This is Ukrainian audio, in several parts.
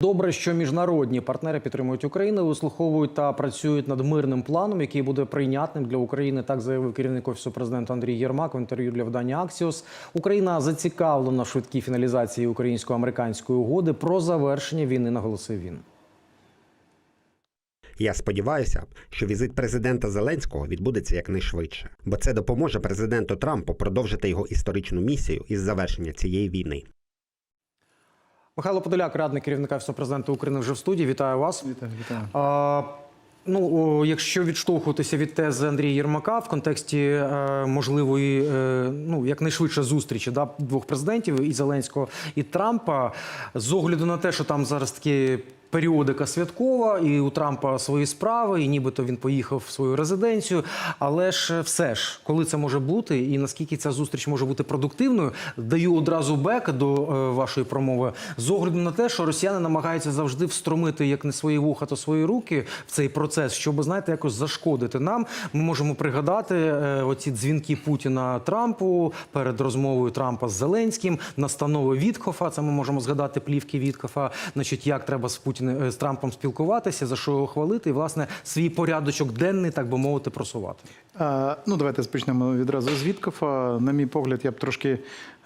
Добре, що міжнародні партнери підтримують Україну, вислуховують та працюють над мирним планом, який буде прийнятним для України. Так заявив керівник офісу президента Андрій Єрмак в інтерв'ю для видання Аксіос. Україна зацікавлена в швидкій фіналізації українсько-американської угоди про завершення війни. Наголосив він. Я сподіваюся, що візит президента Зеленського відбудеться якнайшвидше, бо це допоможе президенту Трампу продовжити його історичну місію із завершення цієї війни. Михайло Подоляк, радник керівника Всепрезидента президента України, вже в студії. Вітаю вас. Вітаю, вітаю. А, ну, о, якщо відштовхуватися від тези Андрія Єрмака в контексті е, можливої, е, ну якнайшвидше зустрічі да, двох президентів і Зеленського і Трампа, з огляду на те, що там зараз такі. Періодика святкова, і у Трампа свої справи, і нібито він поїхав в свою резиденцію. Але ж все ж, коли це може бути, і наскільки ця зустріч може бути продуктивною, даю одразу бек до е, вашої промови з огляду на те, що росіяни намагаються завжди встромити як не свої вуха, то свої руки в цей процес, щоб знаєте, якось зашкодити нам. Ми можемо пригадати е, оці дзвінки Путіна Трампу перед розмовою Трампа з Зеленським, настанови Віткофа. Це ми можемо згадати плівки Віткофа. Значить, як треба з Путіним е, з Трампом спілкуватися, за що його хвалити, і власне свій порядочок денний, так би мовити, просувати. Ну, давайте спочнемо відразу з Віткофа. На мій погляд, я б трошки е,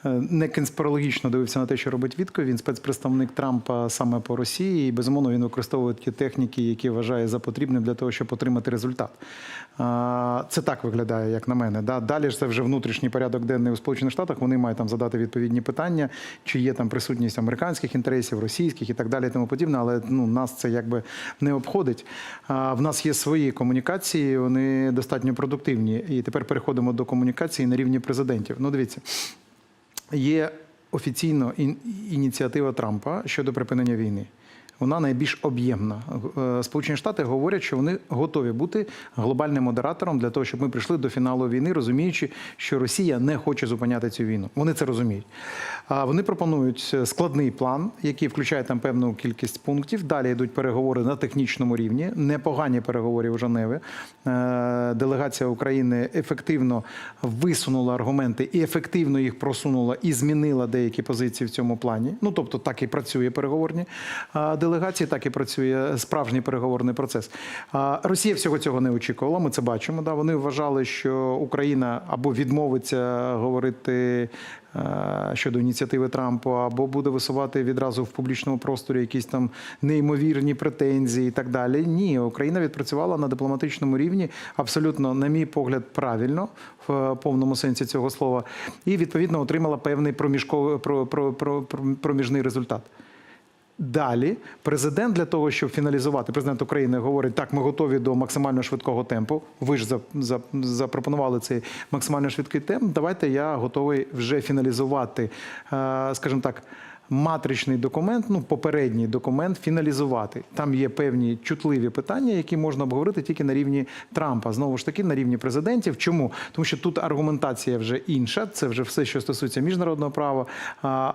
не конспірологічно дивився на те, що робить Вітков. Він спецпредставник Трампа саме по Росії, і безумовно він використовує ті техніки, які вважає за потрібним для того, щоб отримати результат. Це так виглядає, як на мене. Да? Далі ж це вже внутрішній порядок денний у Сполучених Штатах. Вони мають там задати відповідні питання, чи є там присутність американських інтересів, російських і так далі, і тому подібне. Але ну нас це якби не обходить. В нас є свої комунікації, вони достатньо продуктивні. І тепер переходимо до комунікації на рівні президентів. Ну, дивіться, є офіційно ін- ініціатива Трампа щодо припинення війни. Вона найбільш об'ємна. Е, Сполучені Штати говорять, що вони готові бути глобальним модератором для того, щоб ми прийшли до фіналу війни, розуміючи, що Росія не хоче зупиняти цю війну. Вони це розуміють. Вони пропонують складний план, який включає там певну кількість пунктів. Далі йдуть переговори на технічному рівні, непогані переговори в Женеві. Е, Делегація України ефективно висунула аргументи і ефективно їх просунула і змінила деякі позиції в цьому плані. Ну тобто, так і працює переговорні а, делегації, так і працює справжній переговорний процес. Росія всього цього не очікувала. Ми це бачимо. Да, вони вважали, що Україна або відмовиться говорити. е, Щодо ініціативи Трампа, або буде висувати відразу в публічному просторі якісь там неймовірні претензії і так далі. Ні, Україна відпрацювала на дипломатичному рівні абсолютно, на мій погляд, правильно в повному сенсі цього слова, і відповідно отримала певний проміжковий про, про, про, про- проміжний результат. Далі президент для того, щоб фіналізувати, президент України говорить, так, ми готові до максимально швидкого темпу. Ви ж за, за, запропонували цей максимально швидкий темп. Давайте я готовий вже фіналізувати, е, скажімо так. Матричний документ, ну попередній документ, фіналізувати. Там є певні чутливі питання, які можна обговорити тільки на рівні Трампа. Знову ж таки, на рівні президентів. Чому? Тому що тут аргументація вже інша. Це вже все, що стосується міжнародного права,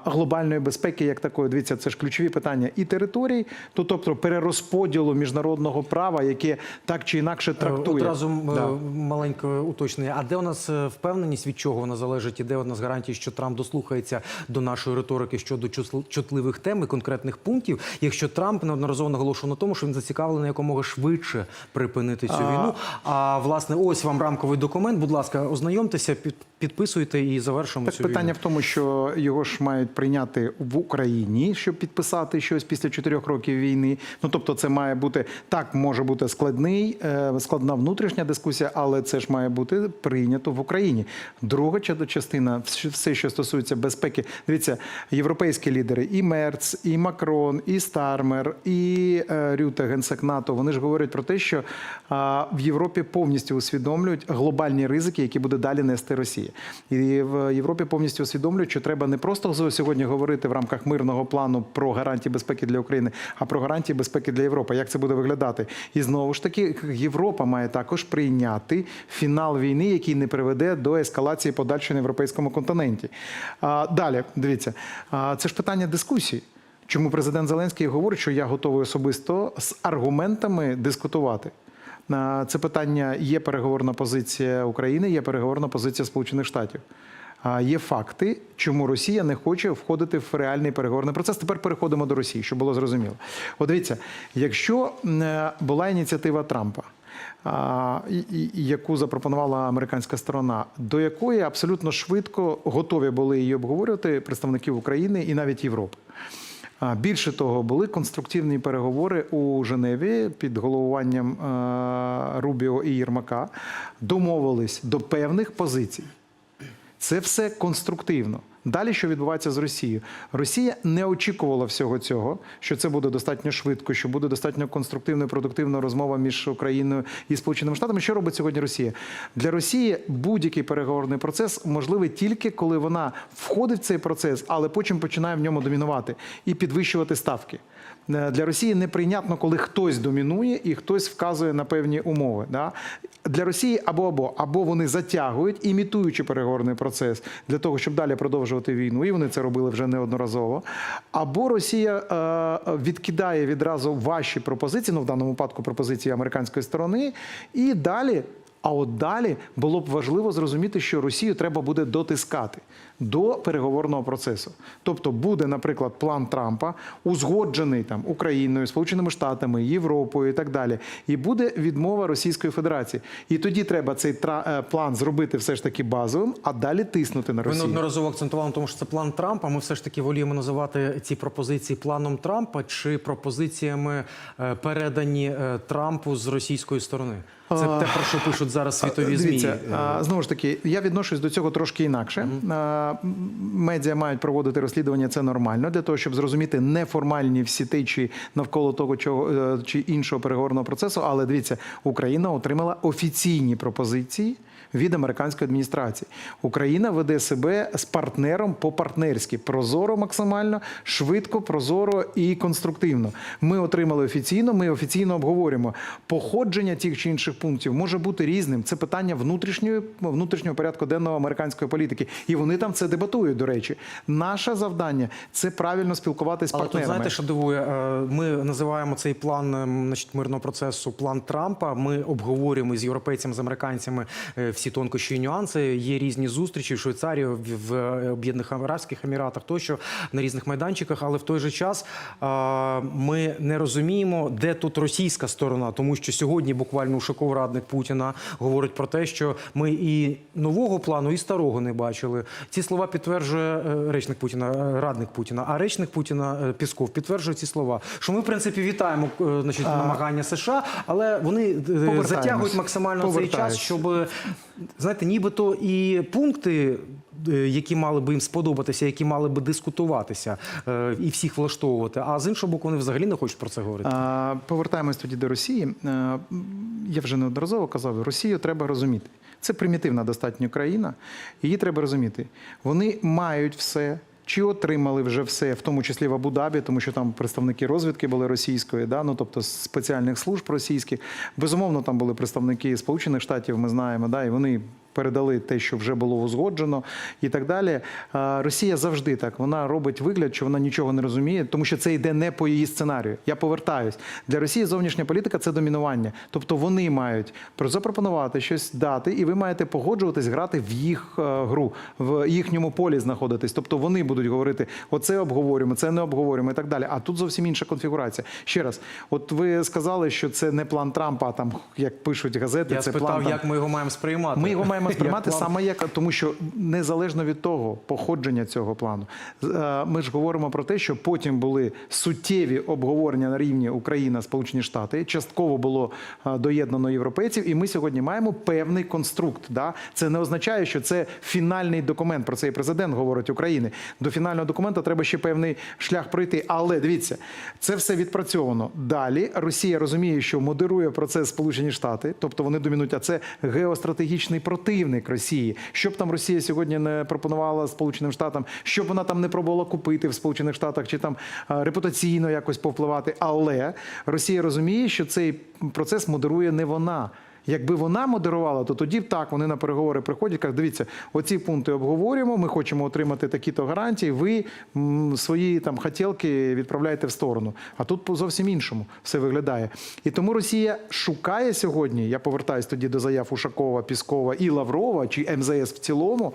глобальної безпеки, як такої. Дивіться, це ж ключові питання і територій, то тобто перерозподілу міжнародного права, яке так чи інакше трактує. Одразу Да. е, маленьке уточнення. А де у нас е, впевненість, від чого вона залежить, і де у нас гарантії, що Трамп дослухається до нашої риторики щодо чутл- чутливих тем і конкретних пунктів, якщо Трамп неодноразово наголошував на тому, що він зацікавлений якомога швидше припинити цю А- війну. А власне, ось вам рамковий документ. Будь ласка, ознайомтеся, під, підписуйте і завершимо Так цю питання війну. в тому, що його ж мають прийняти в Україні, щоб підписати щось після чотирьох років війни. Ну тобто, це має бути так, може бути складний, е, складна внутрішня дискусія, але це ж має бути прийнято в Україні. Друга ча- частина, все, що стосується безпеки. Дивіться, європейські лідери, і Мерц, і Макрон, і Стармер, і е, Рюте, генсек НАТО. Вони ж говорять про те, що в Європі повністю усвідомлюють глобальні ризики, які буде далі нести Росія. І в Європі повністю усвідомлюють, що треба не просто сьогодні говорити в рамках мирного плану про гарантії безпеки для України, а про гарантії безпеки для Європи. Як це буде виглядати? І знову ж таки, Європа має також прийняти фінал війни, який не приведе до ескалації подальшої на європейському континенті. А, далі, дивіться, а, це ж питання дискусії. Чому президент Зеленський говорить, що я готовий особисто з аргументами дискутувати? Це питання є переговорна позиція України, є переговорна позиція Сполучених Штатів. Є факти, чому Росія не хоче входити в реальний переговорний процес. Тепер переходимо до Росії, щоб було зрозуміло. От дивіться, якщо е, була ініціатива Трампа. яку запропонувала американська сторона, до якої абсолютно швидко готові були її обговорювати представники України і навіть Європи. Більше того, були конструктивні переговори у Женеві під головуванням е, Рубіо і Єрмака. Домовились до певних позицій. Це все конструктивно. Далі, що відбувається з Росією? Росія не очікувала всього цього, що це буде достатньо швидко, що буде достатньо конструктивна і продуктивна розмова між Україною і Сполученими Штатами. Що робить сьогодні Росія? Для Росії будь-який переговорний процес можливий тільки коли вона входить в цей процес, але потім починає в ньому домінувати і підвищувати ставки. Е, Для Росії неприйнятно, коли хтось домінує і хтось вказує на певні умови. Да? Для Росії або або або вони затягують, імітуючи переговорний процес для того, щоб далі продовжувати війну, і вони це робили вже неодноразово. Або Росія е, відкидає відразу ваші пропозиції, ну в даному випадку пропозиції американської сторони, і далі. А от далі було б важливо зрозуміти, що Росію треба буде дотискати до переговорного процесу. Тобто буде, наприклад, план Трампа, узгоджений там Україною, Сполученими Штатами, Європою і так далі. І буде відмова Російської Федерації. І тоді треба цей е, план зробити все ж таки базовим, а далі тиснути на Росію. неодноразово акцентували на тому, що це план Трампа. Ми все ж таки воліємо називати ці пропозиції планом Трампа чи пропозиціями е, передані е, Трампу з російської сторони. Це те, про що пишуть зараз світові. Дивіться, а, знову ж таки, я відношусь до цього трошки інакше. Медіа мають проводити розслідування, це нормально для того, щоб зрозуміти неформальні всі тичі навколо того, чого е, чи іншого переговорного процесу. Але дивіться, Україна отримала офіційні пропозиції. Від американської адміністрації Україна веде себе з партнером по-партнерськи прозоро, максимально швидко, прозоро і конструктивно. Ми отримали офіційно. Ми офіційно обговорюємо походження тих чи інших пунктів може бути різним. Це питання внутрішньої внутрішнього порядку денного американської політики, і вони там це дебатують. До речі, наше завдання це правильно спілкуватися з Але знаєте, що дивує? Е, Ми називаємо цей план ем, значить, мирного процесу план Трампа. Ми обговорюємо з європейцями, з американцями е, всі тонкощі і нюанси. Є різні зустрічі в Швейцарії, в в Об'єднаних Арабських Еміратах, тощо на різних майданчиках. Але в той же час е, ми не розуміємо, де тут російська сторона, тому що сьогодні буквально Ушаков, радник Путіна, говорить про те, що ми і нового плану, і старого не бачили. Ці слова підтверджує е, речник Путіна, е, радник Путіна. А речник Путіна е, Пісков підтверджує ці слова. Що ми, в принципі, вітаємо е, значить, намагання США, але вони е, затягують максимально цей час, щоб знаєте, нібито і пункти. е, Які мали би їм сподобатися, які мали би дискутуватися е, і всіх влаштовувати. А з іншого боку, вони взагалі не хочуть про це говорити. Повертаємось тоді до Росії. Е, Я вже неодноразово казав, Росію треба розуміти. Це примітивна достатньо країна, її треба розуміти. Вони мають все. Чи отримали вже все, в тому числі в Абу-Дабі, тому що там представники розвідки були російської, да? ну тобто спеціальних служб російських. Безумовно, там були представники Сполучених Штатів, ми знаємо, да? і вони передали те, що вже було узгоджено, і так далі. Росія завжди так. Вона робить вигляд, що вона нічого не розуміє, тому що це йде не по її сценарію. Я повертаюсь. Для Росії зовнішня політика це домінування. Тобто вони мають про- запропонувати щось дати, і ви маєте погоджуватись, грати в їх е, гру, в їхньому полі знаходитись. Тобто вони будуть говорити: оце обговорюємо, це не обговорюємо і так далі. А тут зовсім інша конфігурація. Ще раз, от ви сказали, що це не план Трампа, а там як пишуть газети, Я це спитав, план там, як ми його маємо сприймати. ми його маємо сприймати Як саме як тому, що незалежно від того походження цього плану, е, ми ж говоримо про те, що потім були суттєві обговорення на рівні Україна, Сполучені Штати. Частково було е, доєднано європейців, і ми сьогодні маємо певний конструкт. Да? Це не означає, що це фінальний документ. Про це і президент говорить України. До фінального документа треба ще певний шлях пройти. Але дивіться, це все відпрацьовано. Далі Росія розуміє, що модерує процес Сполучені Штати, тобто вони домінують, а це геостратегічний противник Росії. щоб там Росія сьогодні не пропонувала Сполученим Штатам, щоб вона там не пробувала купити в Сполучених Штатах чи там е, репутаційно якось повпливати. Але Росія розуміє, що цей процес модерує не вона. Якби вона модерувала, то тоді так вони на переговори приходять. кажуть, дивіться, оці пункти обговорюємо. Ми хочемо отримати такі-то гарантії. Ви свої там хотілки відправляєте в сторону. А тут по зовсім іншому все виглядає. І тому Росія шукає сьогодні. Я повертаюсь тоді до заяв Ушакова, Піскова і Лаврова чи МЗС в цілому.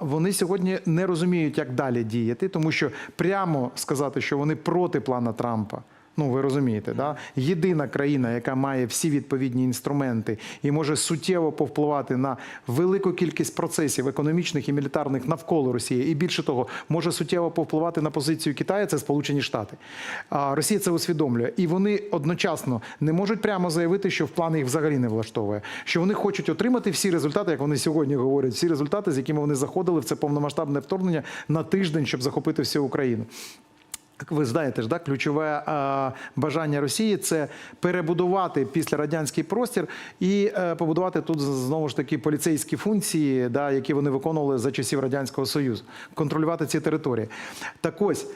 Вони сьогодні не розуміють, як далі діяти, тому що прямо сказати, що вони проти плана Трампа. Ну, ви розумієте, да? єдина країна, яка має всі відповідні інструменти і може суттєво повпливати на велику кількість процесів економічних і мілітарних навколо Росії, і більше того, може суттєво повпливати на позицію Китаю, це Сполучені Штати. А Росія це усвідомлює, і вони одночасно не можуть прямо заявити, що в плани їх взагалі не влаштовує, що вони хочуть отримати всі результати, як вони сьогодні говорять, всі результати, з якими вони заходили в це повномасштабне вторгнення на тиждень, щоб захопити всю Україну. Ви знаєте ж, да, ключове е, бажання Росії це перебудувати після радянський простір і е, побудувати тут знову ж таки поліцейські функції, да, які вони виконували за часів радянського союзу, контролювати ці території. Так ось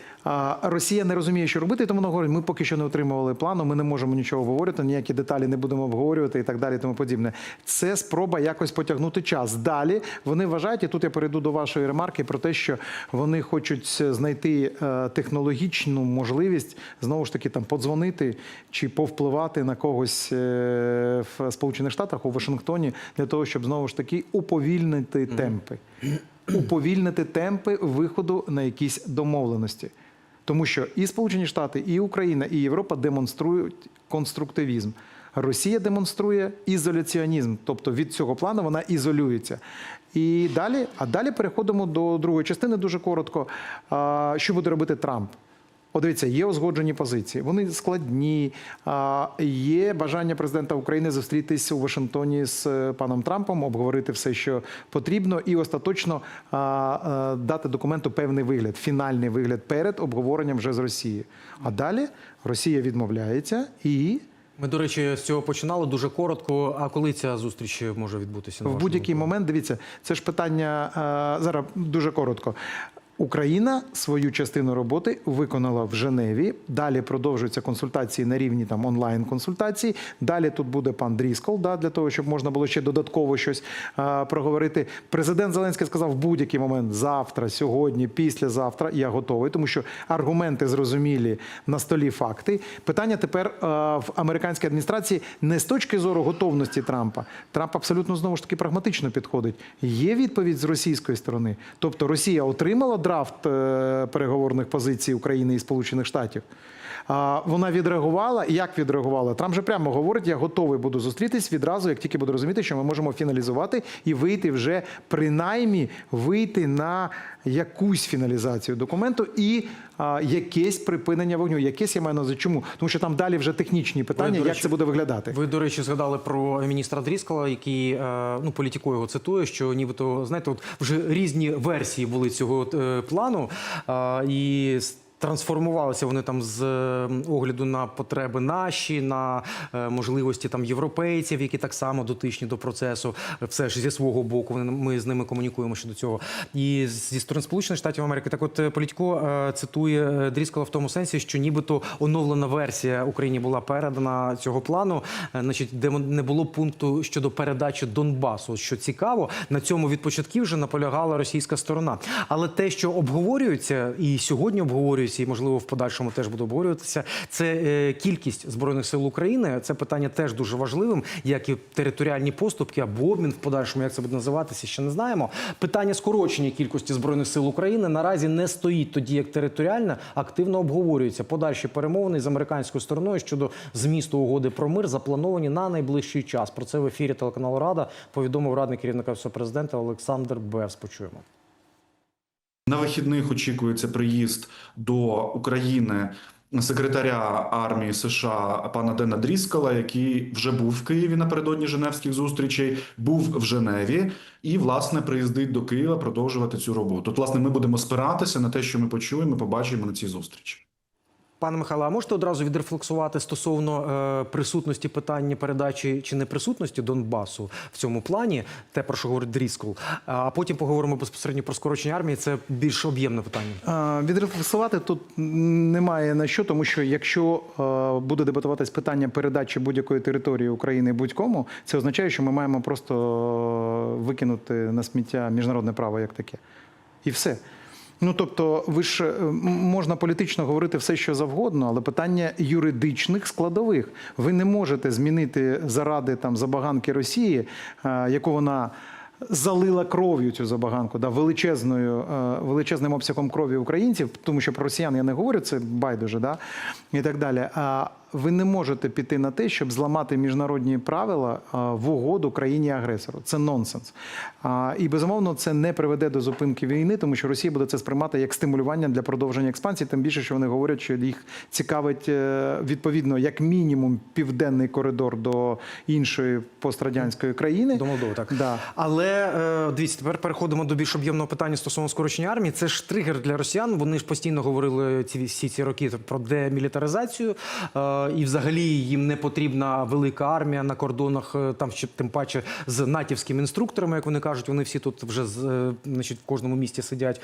Росія не розуміє, що робити, тому вона говорить, ми поки що не отримували плану, ми не можемо нічого говорити, ніякі деталі не будемо обговорювати і так далі. Тому подібне. Це спроба якось потягнути час. Далі вони вважають, і тут я перейду до вашої ремарки про те, що вони хочуть знайти е, технологічну можливість знову ж таки там подзвонити чи повпливати на когось е, в Сполучених Штатах у Вашингтоні для того, щоб знову ж таки уповільнити темпи, уповільнити темпи виходу на якісь домовленості. Тому що і Сполучені Штати, і Україна, і Європа демонструють конструктивізм. Росія демонструє ізоляціонізм, тобто від цього плану вона ізолюється. І далі, а далі переходимо до другої частини дуже коротко. Що буде робити Трамп? От дивіться, є узгоджені позиції. Вони складні. Є бажання президента України зустрітись у Вашингтоні з е, паном Трампом, обговорити все, що потрібно, і остаточно дати документу певний вигляд, фінальний вигляд перед обговоренням вже з Росією. А далі Росія відмовляється і. Ми, до речі, з цього починали дуже коротко. А коли ця зустріч може відбутися? В будь-який момент дивіться, це ж питання е, зараз дуже коротко. Україна свою частину роботи виконала в Женеві. Далі продовжуються консультації на рівні там онлайн консультацій. Далі тут буде пан Дріскол, да, для того, щоб можна було ще додатково щось е, проговорити. Президент Зеленський сказав в будь-який момент завтра, сьогодні, післязавтра. Я готовий, тому що аргументи зрозумілі на столі факти. Питання тепер е, в американській адміністрації не з точки зору готовності Трампа. Трамп абсолютно знову ж таки прагматично підходить. Є відповідь з російської сторони. Тобто Росія отримала драфт е, переговорних позицій України і Сполучених Штатів. Вона відреагувала. І Як відреагувала? Трамп же прямо говорить: я готовий буду зустрітись відразу, як тільки буду розуміти, що ми можемо фіналізувати і вийти вже принаймні вийти на якусь фіналізацію документу і а, якесь припинення вогню. Якесь я маю на увазі. Чому? Тому що там далі вже технічні питання, до як речі, це буде виглядати. Ви, до речі, згадали про міністра Дріскала, який е, ну політіко його цитує, що нібито знаєте, от вже різні версії були цього е, плану і. Трансформувалися вони там з е, огляду на потреби наші, на е, можливості там європейців, які так само дотичні до процесу. Все ж зі свого боку ми з ними комунікуємо щодо цього. І зі сторони Сполучених Штатів Америки, так от е, Політько цитує Дріскала в тому сенсі, що нібито оновлена версія Україні була передана цього плану, значить, де не було пункту щодо передачі Донбасу. Що цікаво, на цьому від початків вже наполягала російська сторона. Але те, що обговорюється і сьогодні обговорюється, і можливо в подальшому теж буде обговорюватися, це е, кількість збройних сил України. Це питання теж дуже важливим, як і територіальні поступки або обмін в подальшому, як це буде називатися, ще не знаємо. Питання скорочення кількості збройних сил України наразі не стоїть тоді, як територіальна активно обговорюється. Подальші перемовини з американською стороною щодо змісту угоди про мир заплановані на найближчий час. Про це в ефірі телеканалу Рада повідомив радник керівника Офісу президента Олександр Бевс. Почуємо. На вихідних очікується приїзд до України секретаря армії США пана Дена Дріскала, який вже був в Києві напередодні Женевських зустрічей, був в Женеві і, власне, приїздить до Києва продовжувати цю роботу. От, власне, ми будемо спиратися на те, що ми почуємо, побачимо на цій зустрічі. Пане Михайло, а можете одразу відрефлексувати стосовно е, присутності питання передачі чи неприсутності Донбасу в цьому плані, те про що говорить Дріскол, а потім поговоримо безпосередньо про скорочення армії. Це більш об'ємне питання. А, Відрефлексувати тут немає на що, тому що якщо е, буде дебатуватись питання передачі будь-якої території України будь-кому, це означає, що ми маємо просто е, викинути на сміття міжнародне право як таке. І все. Ну тобто, ви ж е, можна політично говорити все, що завгодно, але питання юридичних складових. Ви не можете змінити заради там забаганки Росії, е, яку вона залила кров'ю цю забаганку, да, величезною, е, величезним обсягом крові українців, тому що про росіян я не говорю, це байдуже, да, і так далі. Ви не можете піти на те, щоб зламати міжнародні правила е, в угоду країні-агресору. Це нонсенс. І безумовно це не приведе до зупинки війни, тому що Росія буде це сприймати як стимулювання для продовження експансії. Тим більше, що вони говорять, що їх цікавить е, відповідно як мінімум південний коридор до іншої пострадянської країни. До Молдови, так. Да. Але е, дивіться, тепер переходимо до більш об'ємного питання стосовно скорочення армії. Це ж тригер для росіян. Вони ж постійно говорили ці всі ці роки про демілітаризацію. І взагалі їм не потрібна велика армія на кордонах, е, там ще тим паче з натівськими інструкторами, як вони кажуть, вони всі тут вже е, значить, в кожному місті сидять.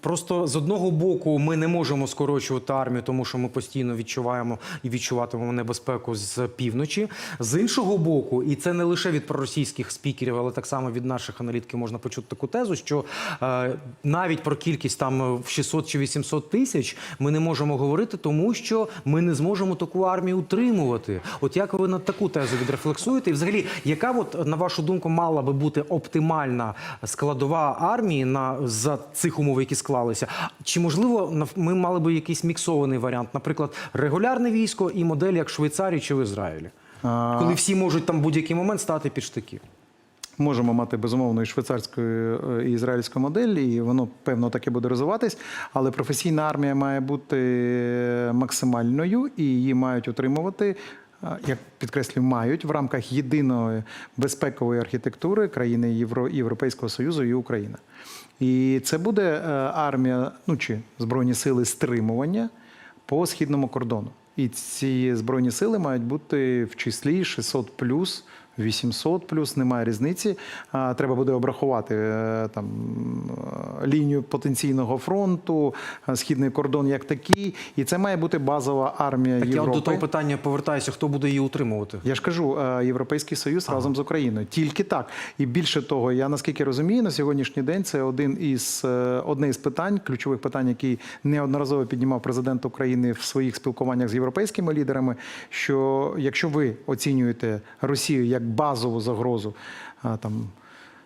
Просто з одного боку ми не можемо скорочувати армію, тому що ми постійно відчуваємо і відчуватимемо небезпеку з півночі. З іншого боку, і це не лише від проросійських спікерів, але так само від наших аналітиків можна почути таку тезу, що е, навіть про кількість там в 600 чи 800 тисяч ми не можемо говорити, тому що ми не зможемо таку армію утримувати. От як ви на таку тезу відрефлексуєте? І взагалі, яка от на вашу думку мала би бути оптимальна складова армії на за цих умов, які склалися? Чи можливо ми мали би якийсь міксований варіант, наприклад, регулярне військо і модель як в Швейцарії чи в Ізраїлі? Коли всі можуть там будь-який момент стати під штики. Можемо мати безумовно і швейцарську е, і ізраїльську модель, і воно певно таки буде розвиватись. Але професійна армія має бути максимальною і її мають утримувати. е, Як підкреслюю, мають в рамках єдиної безпекової архітектури країни Євро, Європейського Союзу і Україна. І це буде е, армія, ну чи збройні сили стримування по східному кордону. І ці збройні сили мають бути в числі 600 плюс. 800 плюс немає різниці. Треба буде обрахувати е, там е, лінію потенційного фронту, е, східний кордон як такий, і це має бути базова армія Так я Європи. от до того питання повертаюся, хто буде її утримувати? Я ж кажу, Європейський Союз разом з Україною. Тільки так. І більше того, я наскільки розумію, на сьогоднішній день це один із одне із питань, ключових питань, які неодноразово піднімав президент України в своїх спілкуваннях з європейськими лідерами. Що якщо ви оцінюєте Росію як базову загрозу, там.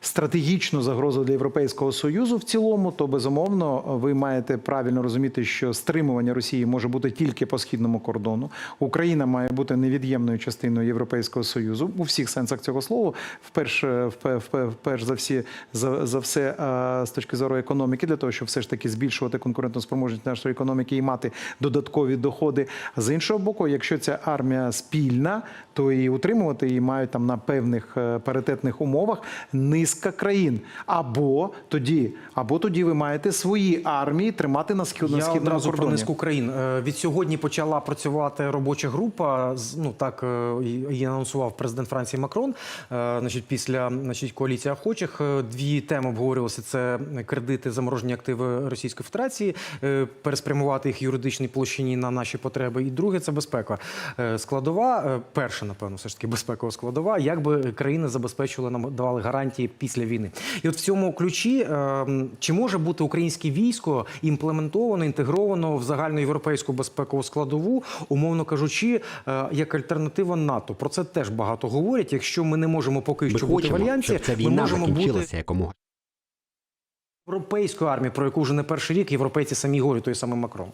Стратегічну загрозу для Європейського союзу в цілому, то безумовно ви маєте правильно розуміти, що стримування Росії може бути тільки по східному кордону. Україна має бути невід'ємною частиною Європейського союзу у всіх сенсах цього слова. Вперш, впе- впе- вперш за всі за, за все з точки зору економіки, для того, щоб все ж таки збільшувати конкурентоспроможність нашої економіки і мати додаткові доходи. З іншого боку, якщо ця армія спільна, то і утримувати її мають там на певних е, паритетних умовах низка країн. Або тоді, або тоді ви маєте свої армії тримати на схід на Я східному одразу про низку країн. Е, Від сьогодні почала працювати робоча група. Ну так е, її анонсував президент Франції Макрон. Е, Значить, після значить, коаліції охочих дві теми обговорювалися: це кредити, заморожені активи Російської Федерації, переспрямувати їх юридичній площині на наші потреби. І друге це безпека. Складова, перша, напевно, все ж таки безпекова складова. Як би країни забезпечували нам давали гарантії після війни. І от в цьому ключі е, чи може бути українське військо імплементовано, інтегровано в загальну європейську безпекову складову, умовно кажучи, е, як альтернатива НАТО? Про це теж багато говорять. Якщо ми не можемо поки Ми що бути в альянсі, щоб ця ми можемо бути якомога європейською армією, про яку вже не перший рік європейці самі говорять, той самий Макрон.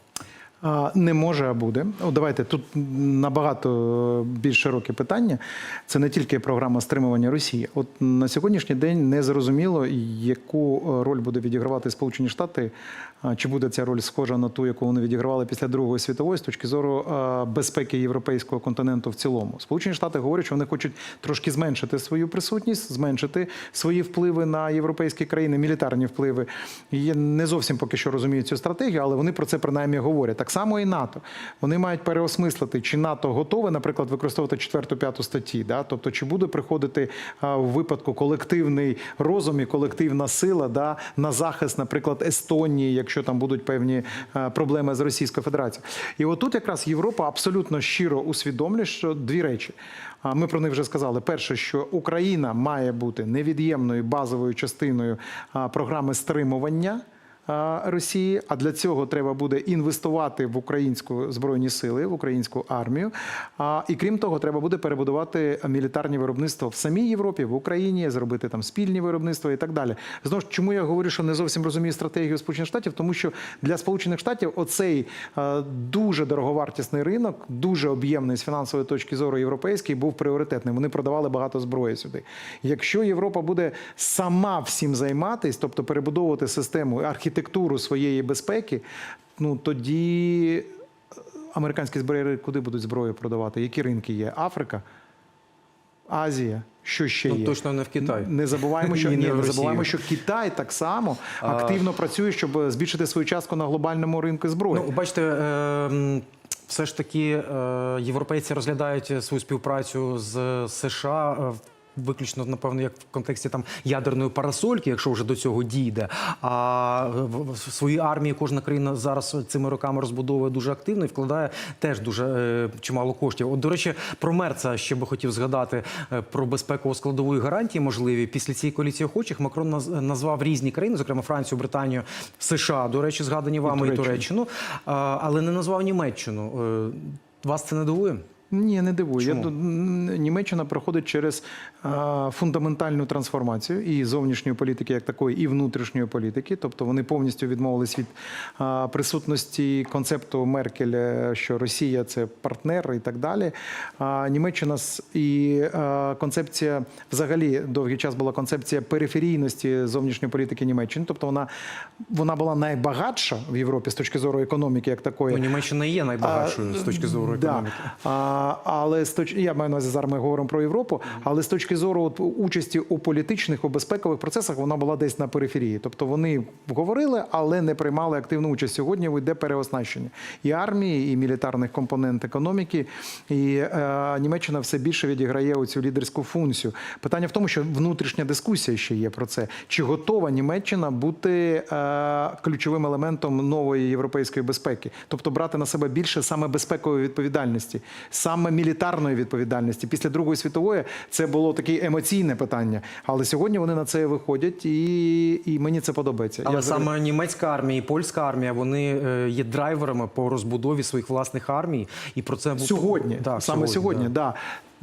Не може, а буде. О, давайте тут набагато більш широке питання. Це не тільки програма стримування Росії. От на сьогоднішній день не зрозуміло, яку е, роль буде відігравати Сполучені Штати, чи буде ця роль схожа на ту, яку вони відігравали після Другої світової з точки зору безпеки європейського континенту в цілому. Сполучені Штати говорять, що вони хочуть трошки зменшити свою присутність, зменшити свої впливи на європейські країни, мілітарні впливи. І не зовсім поки що розумію цю стратегію, але вони про це принаймні говорять. Так само і НАТО. Вони мають переосмислити, чи НАТО готове, наприклад, використовувати 4-5 статті. Да? Тобто, чи буде приходити в випадку колективний розум і колективна сила да, на захист, наприклад, Естонії, якщо там будуть певні проблеми з Російською Федерацією. І отут якраз Європа абсолютно щиро усвідомлює, що дві речі. Ми про них вже сказали. Перше, що Україна має бути невід'ємною базовою частиною програми стримування. А, Росії, а для цього треба буде інвестувати в українську збройні сили, в українську армію. І крім того, треба буде перебудувати мілітарні виробництва в самій Європі, в Україні, зробити там спільні виробництва і так далі. Знову ж чому я говорю, що не зовсім розумію стратегію Сполучених Штатів, тому що для Сполучених Штатів оцей е, дуже дороговартісний ринок, дуже об'ємний з фінансової точки зору європейський, був пріоритетним. Вони продавали багато зброї сюди. Якщо Європа буде сама всім займатись, тобто перебудовувати систему, архітектуру своєї безпеки, ну тоді американські зброяри куди будуть зброю продавати? Які ринки є? Африка, Азія. Що ще Ну, є? точно не в Китай. Не забуваємо, що не ні, в не забуваємо, що Китай так само активно працює, щоб збільшити свою частку на глобальному ринку зброї. Ну, бачите, е, все ж таки е, європейці розглядають свою співпрацю з США. Виключно, напевно, як в контексті там ядерної парасольки, якщо вже до цього дійде. А в свої армії кожна країна зараз цими роками розбудовує дуже активно і вкладає теж дуже е, чимало коштів. От, до речі, про Мерца ще би хотів згадати е, про безпекову складову і гарантії можливі. Після цієї коаліції охочих Макрон наз- назвав різні країни, зокрема Францію, Британію, США. До речі, згадані вами і Туреччину. Туреччину, а, але не назвав Німеччину. Е, Вас це не дивує? Ні, не Чому? ду- Німеччина проходить через а, фундаментальну трансформацію і зовнішньої політики, як такої, і внутрішньої політики. Тобто вони повністю відмовились від а, присутності концепту Меркель, е, що Росія це партнер і так далі. А, Німеччина і а, концепція, взагалі, довгий час була концепція периферійності зовнішньої політики Німеччини. Тобто вона, вона була найбагатша в Європі з точки зору економіки, як такої. Ну, Німеччина є найбагатшою з точки зору Да. економіки. А, але з точ... я маю на увазі зараз ми говоримо про Європу, але з точки зору от, участі у політичних, у безпекових процесах вона була десь на периферії. Тобто вони говорили, але не приймали активну участь. Сьогодні йде переоснащення і армії, і мілітарних компонент економіки. І е, Німеччина все більше відіграє оцю лідерську функцію. Питання в тому, що внутрішня дискусія ще є про це. Чи готова Німеччина бути е, ключовим елементом нової європейської безпеки, тобто брати на себе більше саме безпекової відповідальності, саме мілітарної відповідальності. Після Другої світової це було таке емоційне питання. Але сьогодні вони на це виходять, і, і мені це подобається. Але Я саме німецька армія і польська армія вони е, є драйверами по розбудові своїх власних армій. І про це Сьогодні, Так, саме сьогодні, да. да.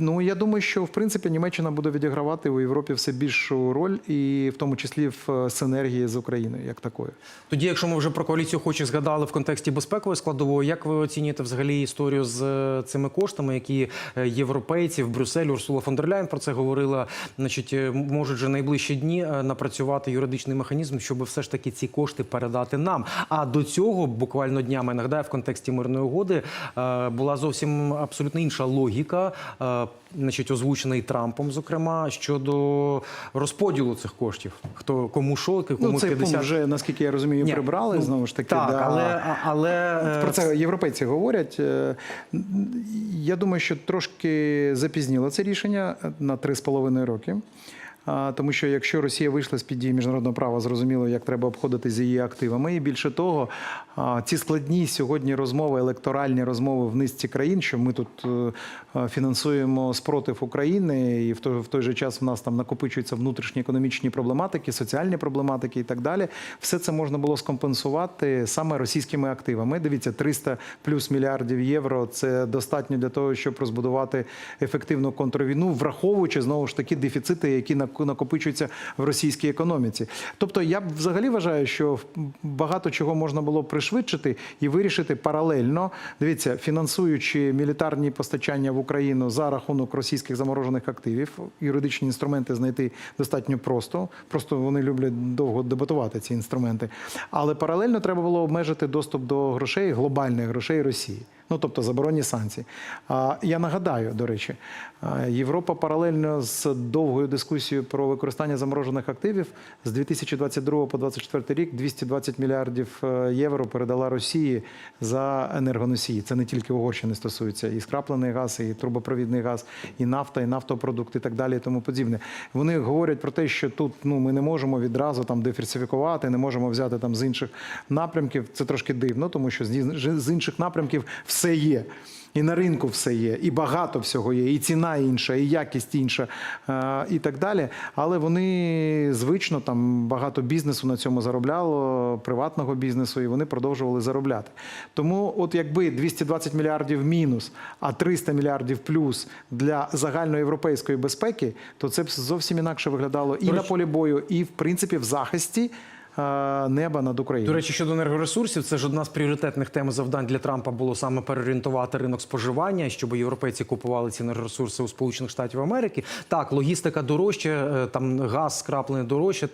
Ну я думаю, що в принципі Німеччина буде відігравати у Європі все більшу роль, і в тому числі в е, синергії з Україною, як такою. Тоді, якщо ми вже про коаліцію охочих згадали в контексті безпекової складової, як ви оцінюєте взагалі історію з е, цими коштами, які е, європейці в Брюсселі Урсула фон дер Ляйн про це говорила? Значить, можуть вже найближчі дні напрацювати юридичний механізм, щоб все ж таки ці кошти передати нам. А до цього буквально днями нагадаю, в контексті мирної угоди була зовсім абсолютно інша логіка. Е, Значить, озвучений Трампом, зокрема, щодо розподілу цих коштів. Хто кому що, кому Ну, цей 50... пункт вже, наскільки я розумію, Ні, прибрали ну, знову ж таки. Так, да. але, але е, Про це європейці говорять. Е, Я думаю, що трошки запізніло це рішення на 3,5 роки. Тому що якщо Росія вийшла з під дії міжнародного права, зрозуміло, як треба обходити з її активами. І більше того, ці складні сьогодні розмови, електоральні розмови в низці країн, що ми тут е, е, фінансуємо спротив України, і в той, в той же час в нас там накопичуються внутрішні економічні проблематики, соціальні проблематики і так далі. Все це можна було скомпенсувати саме російськими активами. Дивіться, 300 плюс мільярдів євро це достатньо для того, щоб розбудувати ефективну контрвійну, враховуючи знову ж таки дефіцити, які нак- накопичуються в російській економіці. Тобто, я взагалі вважаю, що багато чого можна було пришвидшити і вирішити паралельно. Дивіться, фінансуючи мілітарні постачання в Україну за рахунок російських заморожених активів, юридичні інструменти знайти достатньо просто. Просто вони люблять довго дебатувати ці інструменти. Але паралельно треба було обмежити доступ до грошей, глобальних грошей Росії. Ну тобто заборонні санкції. А я нагадаю, до речі, Європа паралельно з довгою дискусією про використання заморожених активів з 2022 по 2024 рік 220 мільярдів е, євро передала Росії за енергоносії. Це не тільки Угорщини стосується і скраплений газ, і трубопровідний газ, і нафта, і нафтопродукти, і так далі, і тому подібне. Вони говорять про те, що тут ну ми не можемо відразу там диверсифікувати, не можемо взяти там з інших напрямків. Це трошки дивно, тому що з інших напрямків все є. І на ринку все є, і багато всього є, і ціна інша, і якість інша, е, і так далі. Але вони звично там багато бізнесу на цьому заробляло, приватного бізнесу, і вони продовжували заробляти. Тому, от якби 220 мільярдів мінус, а 300 мільярдів плюс для загальноєвропейської безпеки, то це б зовсім інакше виглядало і на полі бою, і в принципі в захисті неба над Україною. До речі, щодо енергоресурсів, це ж одна з пріоритетних тем завдань для Трампа було саме переорієнтувати ринок споживання, щоб європейці купували ці енергоресурси у Сполучених Штатів Америки. Так, логістика дорожче, е, там газ скраплений дорожче.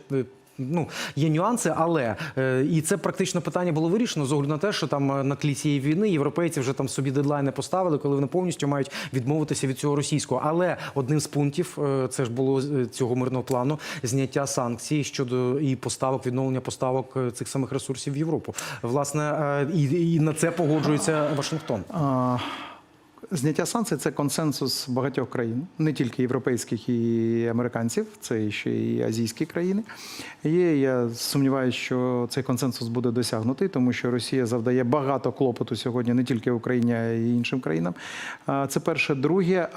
Ну, є нюанси, але е, і це практично питання було вирішено з огляду на те, що там е, на тлі цієї війни європейці вже там собі дедлайни поставили, коли вони повністю мають відмовитися від цього російського. Але одним з пунктів е, це ж було цього мирного плану зняття санкцій щодо і поставок, відновлення поставок цих самих ресурсів в Європу. Власне, і, і на це погоджується Вашингтон. Зняття санкцій це консенсус багатьох країн, не тільки європейських і американців, це ще і азійські країни. Є, я сумніваюся, що цей консенсус буде досягнутий, тому що Росія завдає багато клопоту сьогодні не тільки Україні, а й іншим країнам. Це перше. Друге.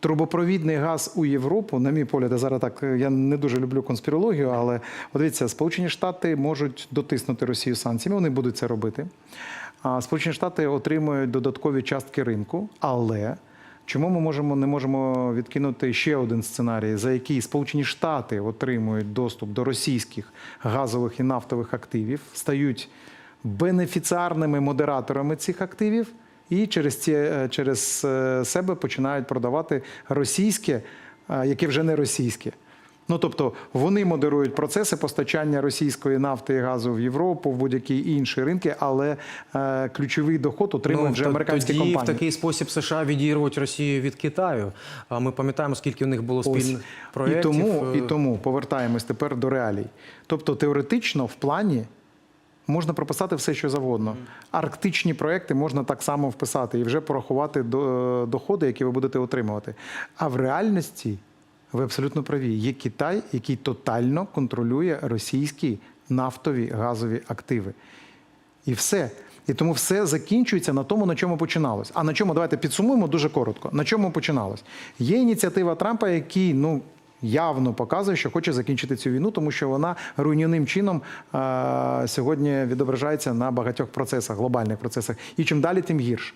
Трубопровідний газ у Європу, на мій погляд, зараз так я не дуже люблю конспірологію, але от дивіться, Сполучені Штати можуть дотиснути Росію санкціями, вони будуть це робити. Сполучені Штати отримують додаткові частки ринку, але чому ми можемо не можемо відкинути ще один сценарій, за який Сполучені Штати отримують доступ до російських газових і нафтових активів, стають бенефіціарними модераторами цих активів і через ці е, через е, себе починають продавати російське, яке вже не російське. Ну тобто вони модерують процеси постачання російської нафти і газу в Європу, в будь-які інші ринки, але е, ключовий доход отримують вже американські Ну, тоді компанії. в такий спосіб США відірвуть Росію від Китаю. А ми пам'ятаємо, скільки в них було Ось. спільних І тому, і е, тому повертаємось тепер до реалій. Тобто, теоретично в плані можна прописати все, що завгодно. Арктичні проекти можна так само вписати і вже порахувати до- доходи, які ви будете отримувати. А в реальності ви абсолютно праві. Є Китай, який тотально контролює російські нафтові газові активи. І все. І тому все закінчується на тому, на чому починалось. А на чому давайте підсумуємо дуже коротко. На чому починалось? Є ініціатива Трампа, який ну явно показує, що хоче закінчити цю війну, тому що вона руйнівним чином е- сьогодні відображається на багатьох процесах, глобальних процесах. І чим далі, тим гірше.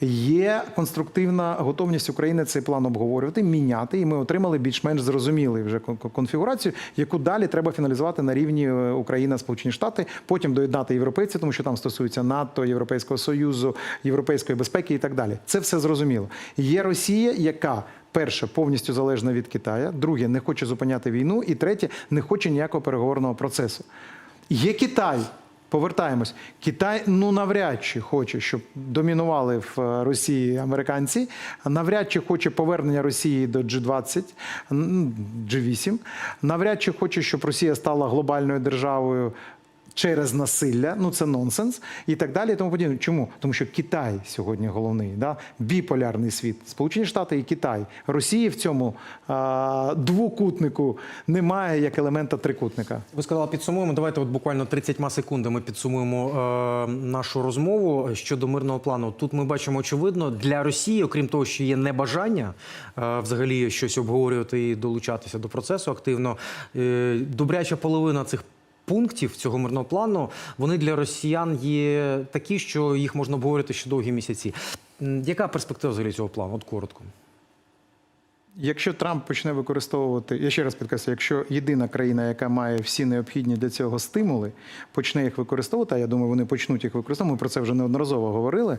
Є конструктивна готовність України цей план обговорювати, міняти, і ми отримали більш-менш зрозумілий вже конфігурацію, яку далі треба фіналізувати на рівні е, Україна, Сполучені Штати, потім доєднати європейці, тому що там стосується НАТО, Європейського союзу, європейської безпеки і так далі. Це все зрозуміло. Є Росія, яка перше повністю залежна від Китаю, друге не хоче зупиняти війну, і третє не хоче ніякого переговорного процесу. Є Китай. Повертаємось. Китай ну навряд чи хоче, щоб домінували в е, Росії американці. Навряд чи хоче повернення Росії до G20, м, G8. Навряд чи хоче, щоб Росія стала глобальною державою. Через насилля, ну це нонсенс, і так далі. Тому подібне. Чому? Тому що Китай сьогодні головний, да? біполярний світ, Сполучені Штати і Китай. Росії в цьому а, двокутнику немає як елемента трикутника. Ви сказали, підсумуємо. Давайте от буквально 30 секундами підсумуємо е, нашу розмову щодо мирного плану. Тут ми бачимо очевидно для Росії, окрім того, що є небажання е, взагалі щось обговорювати і долучатися до процесу активно. Е, добряча половина цих. Пунктів цього мирного плану вони для росіян є такі, що їх можна обговорювати ще довгі місяці. Яка перспектива взагалі цього плану? От коротко. Якщо Трамп почне використовувати, я ще раз підкреслю, якщо єдина країна, яка має всі необхідні для цього стимули, почне їх використовувати, а я думаю, вони почнуть їх використовувати. Ми про це вже неодноразово говорили.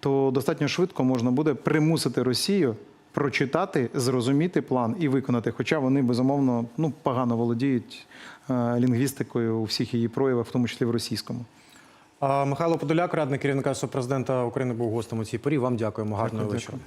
То достатньо швидко можна буде примусити Росію прочитати, зрозуміти план і виконати. Хоча вони безумовно ну погано володіють е, лінгвістикою у всіх її проявах, в тому числі в російському. Михайло Подоляк, радник керівника президента України, був гостем у цій порі. Вам дякуємо. Гарного Дякую, вечора.